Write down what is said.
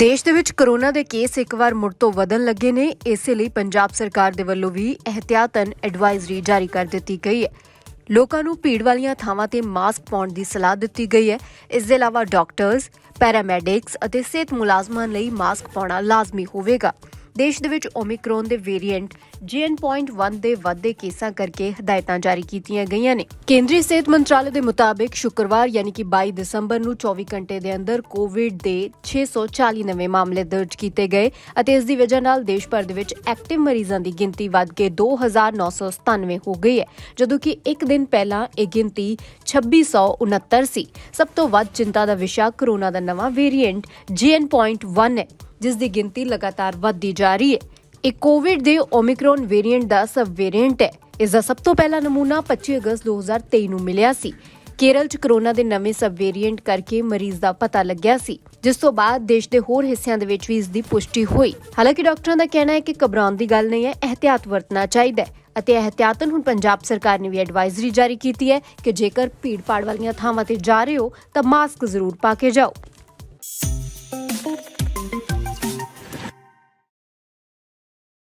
ਦੇਸ਼ ਦੇ ਵਿੱਚ ਕਰੋਨਾ ਦੇ ਕੇਸ ਇੱਕ ਵਾਰ ਮੁੜ ਤੋਂ ਵਧਣ ਲੱਗੇ ਨੇ, ਇਸੇ ਲਈ ਪੰਜਾਬ ਸਰਕਾਰ ਦੇ ਵੱਲੋਂ ਵੀ ਇਹਤਿਆਤਨ ਐਡਵਾਈਜ਼ਰੀ ਜਾਰੀ ਕਰ ਦਿੱਤੀ ਗਈ ਹੈ। ਲੋਕਾਂ ਨੂੰ ਭੀੜ ਵਾਲੀਆਂ ਥਾਵਾਂ ਤੇ ਮਾਸਕ ਪਾਉਣ ਦੀ ਸਲਾਹ ਦਿੱਤੀ ਗਈ ਹੈ। ਇਸ ਦੇ ਇਲਾਵਾ ਡਾਕਟਰਸ ਪੈਰਾਮੈਡਿਕਸ ਅਤੇ ਸਿਹਤ ਮੁਲਾਜ਼ਮਾਂ ਲਈ ਮਾਸਕ ਪਾਉਣਾ ਲਾਜ਼ਮੀ ਹੋਵੇਗਾ। ਦੇਸ਼ ਦੇ ਵਿੱਚ ਓਮਿਕਰੋਨ ਦੇ ਵੇਰੀਐਂਟ JN.1 ਦੇ ਵੱਧਦੇ ਕੇਸਾਂ ਕਰਕੇ ਹਦਾਇਤਾਂ ਜਾਰੀ ਕੀਤੀਆਂ ਗਈਆਂ ਨੇ। ਕੇਂਦਰੀ ਸਿਹਤ ਮੰਤਰਾਲੇ ਦੇ ਮੁਤਾਬਿਕ ਸ਼ੁੱਕਰਵਾਰ ਯਾਨੀ ਕਿ 22 ਦਸੰਬਰ ਨੂੰ 24 ਘੰਟੇ ਦੇ ਅੰਦਰ ਕੋਵਿਡ ਦੇ 640 ਨਵੇਂ ਮਾਮਲੇ ਦਰਜ ਕੀਤੇ ਗਏ ਅਤੇ ਇਸ ਦੀ ਵਜ੍ਹਾ ਨਾਲ ਦੇਸ਼ ਭਰ ਦੇ ਵਿੱਚ ਐਕਟਿਵ ਮਰੀਜ਼ਾਂ ਦੀ ਗਿਣਤੀ ਵੱਧ ਕੇ 2997 ਹੋ ਗਈ ਹੈ, ਜਦੋਂ ਕਿ ਇੱਕ ਦਿਨ ਪਹਿਲਾਂ ਇਹ ਗਿਣਤੀ 2669 ਸੀ ਸਭ ਤੋਂ ਵੱਧ ਚਿੰਤਾ ਦਾ ਵਿਸ਼ਾ ਕੋਰੋਨਾ ਦਾ ਨਵਾਂ ਵੇਰੀਐਂਟ JN.1 ਹੈ। ਜਿਸ ਦੀ ਗਿਣਤੀ ਲਗਾਤਾਰ ਵੱਧਦੀ ਜਾ ਰਹੀ ਹੈ। ਇਹ ਕੋਵਿਡ ਦੇ ਓਮਿਕਰੋਨ ਵੇਰੀਐਂਟ ਦਾ ਸਬ ਵੇਰੀਐਂਟ ਹੈ। ਇਸ ਦਾ ਸਭ ਤੋਂ ਪਹਿਲਾ ਨਮੂਨਾ 25 ਅਗਸਤ 2023 ਨੂੰ ਮਿਲਿਆ ਸੀ। ਕੇਰਲ 'ਚ ਕਰੋਨਾ ਦੇ ਨਵੇਂ ਸਬ ਵੇਰੀਐਂਟ ਕਰਕੇ ਮਰੀਜ਼ ਦਾ ਪਤਾ ਲੱਗਿਆ ਸੀ, ਜਿਸ ਤੋਂ ਬਾਅਦ ਦੇਸ਼ ਦੇ ਹੋਰ ਹਿੱਸਿਆਂ ਦੇ ਵਿੱਚ ਵੀ ਇਸ ਦੀ ਪੁਸ਼ਟੀ ਹੋਈ। ਹਾਲਾਂਕਿ ਡਾਕਟਰਾਂ ਦਾ ਕਹਿਣਾ ਹੈ ਕਿ ਘਬਰਾਉਣ ਦੀ ਗੱਲ ਨਹੀਂ ਹੈ ਅਹਤਿਆਤ ਵਰਤਣਾ ਚਾਹੀਦਾ ਹੈ ਅਤੇ ਅਹਤਿਆਤਨ ਹੁਣ ਪੰਜਾਬ ਸਰਕਾਰ ਨੇ ਵੀ ਐਡਵਾਈਜ਼ਰੀ ਜਾਰੀ ਕੀਤੀ ਹੈ ਕਿ ਜੇਕਰ ਭੀੜ ਭਾੜ ਵਾਲੀਆਂ ਥਾਵਾਂ ਤੇ ਜਾ ਰਹੇ ਹੋ, ਤਾਂ ਮਾਸਕ ਜ਼ਰੂਰ ਪਾ ਕੇ ਜਾਓ।